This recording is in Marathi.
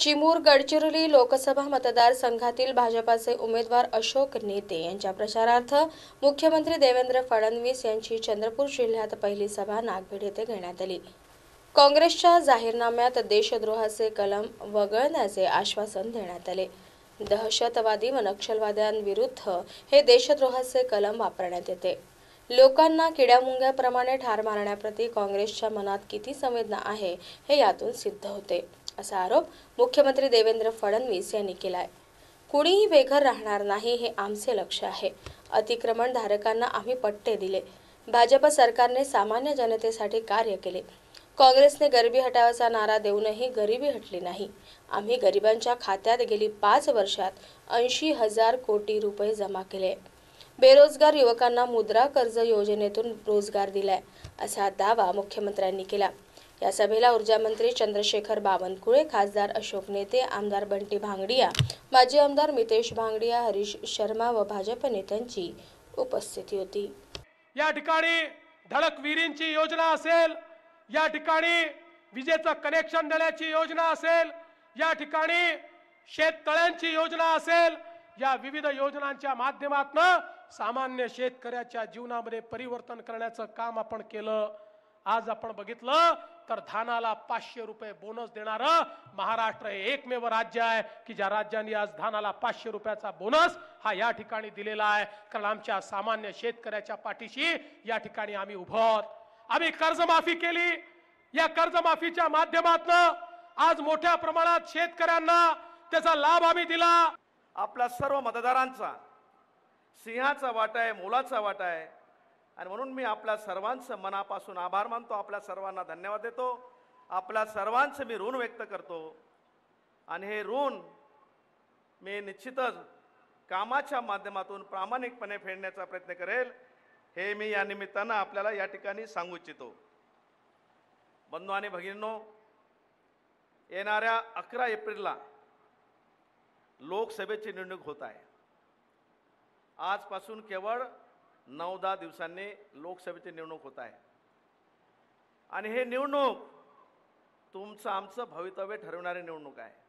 चिमूर गडचिरोली लोकसभा मतदारसंघातील भाजपाचे उमेदवार अशोक नेते यांच्या प्रचारार्थ मुख्यमंत्री देवेंद्र फडणवीस यांची चंद्रपूर जिल्ह्यात पहिली सभा नागभीड येथे घेण्यात आली. काँग्रेसच्या जाहीरनाम्यात देशद्रोहाचे कलम वगळण्याचे आश्वासन देण्यात आले. दहशतवादी व नक्षलवाद्यांविरुद्ध हे देशद्रोहाचे कलम वापरण्यात येते. लोकांना किड्यामुंग्याप्रमाणे ठार मारण्याप्रती काँग्रेसच्या मनात किती संवेदना आहे हे यातून सिद्ध होते. असा आरोप मुख्यमंत्री देवेंद्र फडणवीस यांनी केला आहे कुणीही बेघर राहणार नाही हे आमचे लक्ष आहे. अतिक्रमण धारकांना आम्ही पट्टे दिले. भाजप सरकारने सामान्य जनतेसाठी कार्य केले. काँग्रेसने गरिबी हटावाचा नारा देऊनही गरिबी हटली नाही. आम्ही गरिबांच्या खात्यात गेली पाच वर्षात ऐंशी हजार कोटी रुपये जमा केले. बेरोजगार युवकांना मुद्रा कर्ज योजनेतून रोजगार दिलाय असा दावा मुख्यमंत्र्यांनी केला. या सभेला ऊर्जामंत्री चंद्रशेखर बावनकुळे खासदार अशोक नेते आमदार बंटी भांगडिया माजी आमदार मितेश भांगडिया हरीश शर्मा व भाजप नेत्यांची उपस्थिती होती. या ठिकाणी धडक विहिरींची योजना असेल या ठिकाणी विजेचं कनेक्शन देण्याची योजना असेल या ठिकाणी शेततळ्यांची योजना असेल या विविध योजनांच्या माध्यमातून सामान्य शेतकऱ्याच्या जीवनामध्ये परिवर्तन करण्याचं काम आपण केलं. आज आपण बघितलं तर धानाला पाचशे रुपये बोनस देणारं महाराष्ट्र हे एकमेव राज्य आहे की ज्या राज्याने आज धानाला पाचशे रुपयाचा बोनस हा या ठिकाणी दिलेला आहे. कारण आमच्या सामान्य शेतकऱ्याच्या पाठीशी या ठिकाणी आम्ही उभं आहोत. आम्ही कर्जमाफी केली. या कर्जमाफीच्या माध्यमातून आज मोठ्या प्रमाणात शेतकऱ्यांना त्याचा लाभ आम्ही दिला. आपल्या सर्व मतदारांचा सिंहाचा वाटा आहे मोलाचा वाटा आहे. आणि म्हणून मी आपल्या सर्वांचं मनापासून आभार मानतो. आपल्या सर्वांना धन्यवाद देतो. आपल्या सर्वांचं मी ऋण व्यक्त करतो. आणि हे ऋण मी निश्चितच कामाच्या माध्यमातून प्रामाणिकपणे फेडण्याचा प्रयत्न करेल. हे मी या निमित्तानं आपल्याला या ठिकाणी सांगू इच्छितो. बंधू आणि भगिनींनो येणाऱ्या अकरा एप्रिलला लोकसभेची निवडणूक होत आहे. आजपासून केवळ नऊ दहा दिवसांनी लोकसभेची निवडणूक होत आहे. आणि हे निवडणूक तुमचं आमचं भवितव्य ठरवणारी निवडणूक आहे.